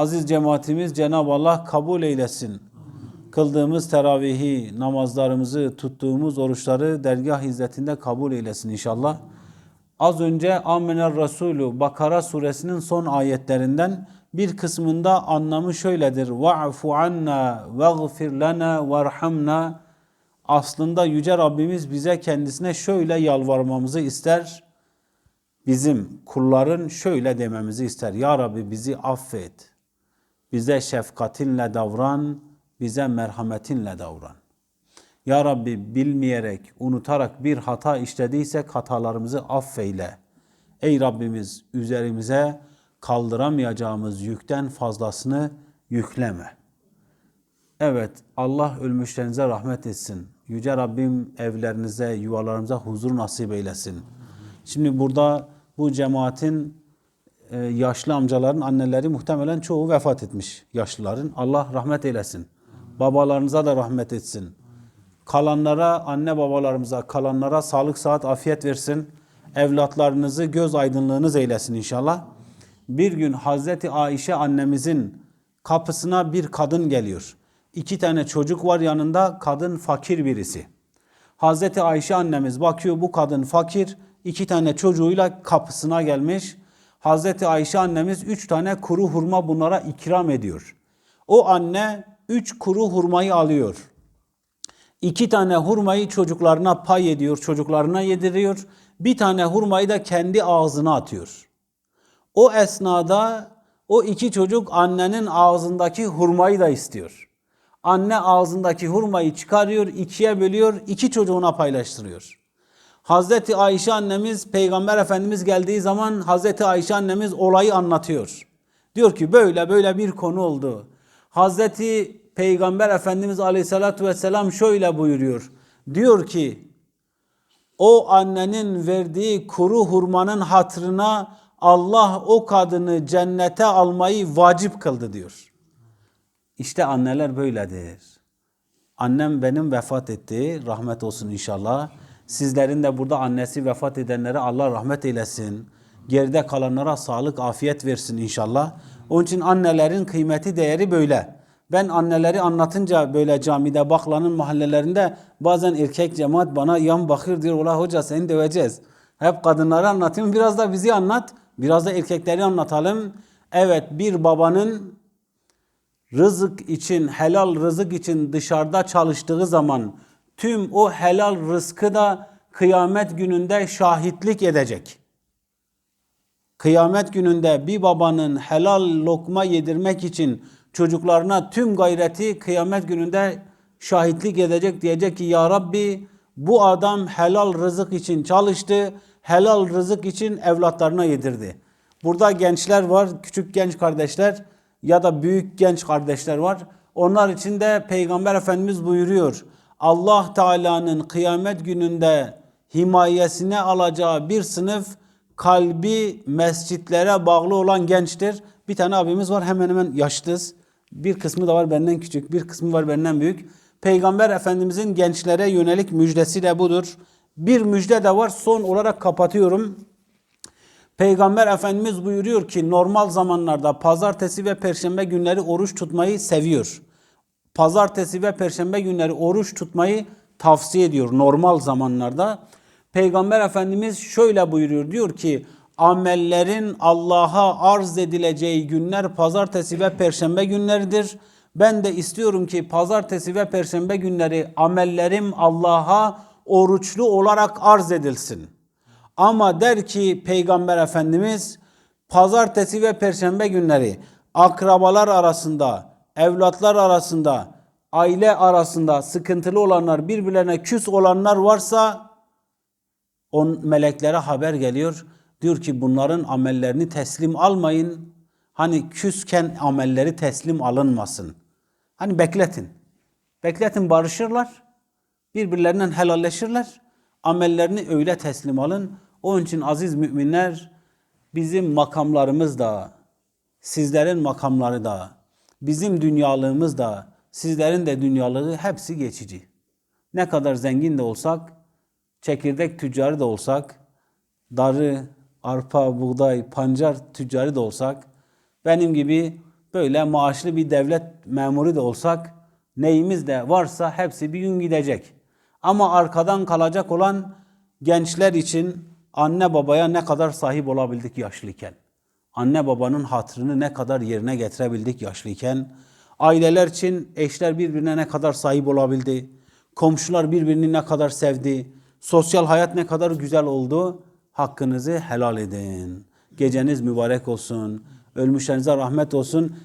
Aziz cemaatimiz Cenab-ı Allah kabul eylesin. Kıldığımız teravihi, namazlarımızı, tuttuğumuz oruçları dergah hizmetinde kabul eylesin inşallah. Az önce Amener Resulü Bakara suresinin son ayetlerinden bir kısmında anlamı şöyledir. Va'fu anna veğfir lana verhamna. Aslında Yüce Rabbimiz bize kendisine şöyle yalvarmamızı ister. Bizim kulların şöyle dememizi ister. Ya Rabbi bizi affet. Bize şefkatinle davran, bize merhametinle davran. Ya Rabbi bilmeyerek, unutarak bir hata işlediysek hatalarımızı affeyle. Ey Rabbimiz üzerimize kaldıramayacağımız yükten fazlasını yükleme. Evet Allah ölmüşlerinize rahmet etsin. Yüce Rabbim evlerinize, yuvalarınıza huzur nasip eylesin. Şimdi burada bu cemaatin e, yaşlı amcaların anneleri muhtemelen çoğu vefat etmiş yaşlıların. Allah rahmet eylesin. Babalarınıza da rahmet etsin. Kalanlara, anne babalarımıza, kalanlara sağlık, saat, afiyet versin. Evlatlarınızı göz aydınlığınız eylesin inşallah. Bir gün Hazreti Ayşe annemizin kapısına bir kadın geliyor. İki tane çocuk var yanında, kadın fakir birisi. Hazreti Ayşe annemiz bakıyor bu kadın fakir, iki tane çocuğuyla kapısına gelmiş. Hazreti Ayşe annemiz üç tane kuru hurma bunlara ikram ediyor. O anne üç kuru hurmayı alıyor. İki tane hurmayı çocuklarına pay ediyor, çocuklarına yediriyor. Bir tane hurmayı da kendi ağzına atıyor. O esnada o iki çocuk annenin ağzındaki hurmayı da istiyor. Anne ağzındaki hurmayı çıkarıyor, ikiye bölüyor, iki çocuğuna paylaştırıyor. Hazreti Ayşe annemiz, Peygamber Efendimiz geldiği zaman Hazreti Ayşe annemiz olayı anlatıyor. Diyor ki böyle böyle bir konu oldu. Hazreti Peygamber Efendimiz Aleyhisselatü Vesselam şöyle buyuruyor. Diyor ki o annenin verdiği kuru hurmanın hatırına Allah o kadını cennete almayı vacip kıldı diyor. İşte anneler böyledir. Annem benim vefat etti. Rahmet olsun inşallah. Sizlerin de burada annesi vefat edenlere Allah rahmet eylesin. Geride kalanlara sağlık, afiyet versin inşallah. Onun için annelerin kıymeti, değeri böyle. Ben anneleri anlatınca böyle camide, baklanın mahallelerinde bazen erkek cemaat bana yan bakır diyor. Ola hoca seni döveceğiz. Hep kadınları anlatıyorum. Biraz da bizi anlat. Biraz da erkekleri anlatalım. Evet bir babanın rızık için, helal rızık için dışarıda çalıştığı zaman tüm o helal rızkı da kıyamet gününde şahitlik edecek. Kıyamet gününde bir babanın helal lokma yedirmek için çocuklarına tüm gayreti kıyamet gününde şahitlik edecek diyecek ki ya Rabbi bu adam helal rızık için çalıştı, helal rızık için evlatlarına yedirdi. Burada gençler var, küçük genç kardeşler ya da büyük genç kardeşler var. Onlar için de Peygamber Efendimiz buyuruyor. Allah Teala'nın kıyamet gününde himayesine alacağı bir sınıf kalbi mescitlere bağlı olan gençtir. Bir tane abimiz var hemen hemen yaşlıyız. Bir kısmı da var benden küçük, bir kısmı var benden büyük. Peygamber Efendimizin gençlere yönelik müjdesi de budur. Bir müjde de var son olarak kapatıyorum. Peygamber Efendimiz buyuruyor ki normal zamanlarda pazartesi ve perşembe günleri oruç tutmayı seviyor. Pazartesi ve perşembe günleri oruç tutmayı tavsiye ediyor normal zamanlarda. Peygamber Efendimiz şöyle buyuruyor diyor ki amellerin Allah'a arz edileceği günler pazartesi ve perşembe günleridir. Ben de istiyorum ki pazartesi ve perşembe günleri amellerim Allah'a oruçlu olarak arz edilsin. Ama der ki Peygamber Efendimiz pazartesi ve perşembe günleri akrabalar arasında, evlatlar arasında, aile arasında sıkıntılı olanlar, birbirlerine küs olanlar varsa on meleklere haber geliyor. Diyor ki bunların amellerini teslim almayın. Hani küsken amelleri teslim alınmasın. Hani bekletin. Bekletin barışırlar. Birbirlerinden helalleşirler. Amellerini öyle teslim alın. Onun için aziz müminler bizim makamlarımız da, sizlerin makamları da, bizim dünyalığımız da, sizlerin de dünyalığı hepsi geçici. Ne kadar zengin de olsak, çekirdek tüccarı da olsak, darı, arpa, buğday, pancar tüccarı da olsak, benim gibi böyle maaşlı bir devlet memuru da olsak neyimiz de varsa hepsi bir gün gidecek. Ama arkadan kalacak olan gençler için anne babaya ne kadar sahip olabildik yaşlıyken. Anne babanın hatırını ne kadar yerine getirebildik yaşlıyken. Aileler için eşler birbirine ne kadar sahip olabildi. Komşular birbirini ne kadar sevdi. Sosyal hayat ne kadar güzel oldu. Hakkınızı helal edin. Geceniz mübarek olsun. Ölmüşlerinize rahmet olsun.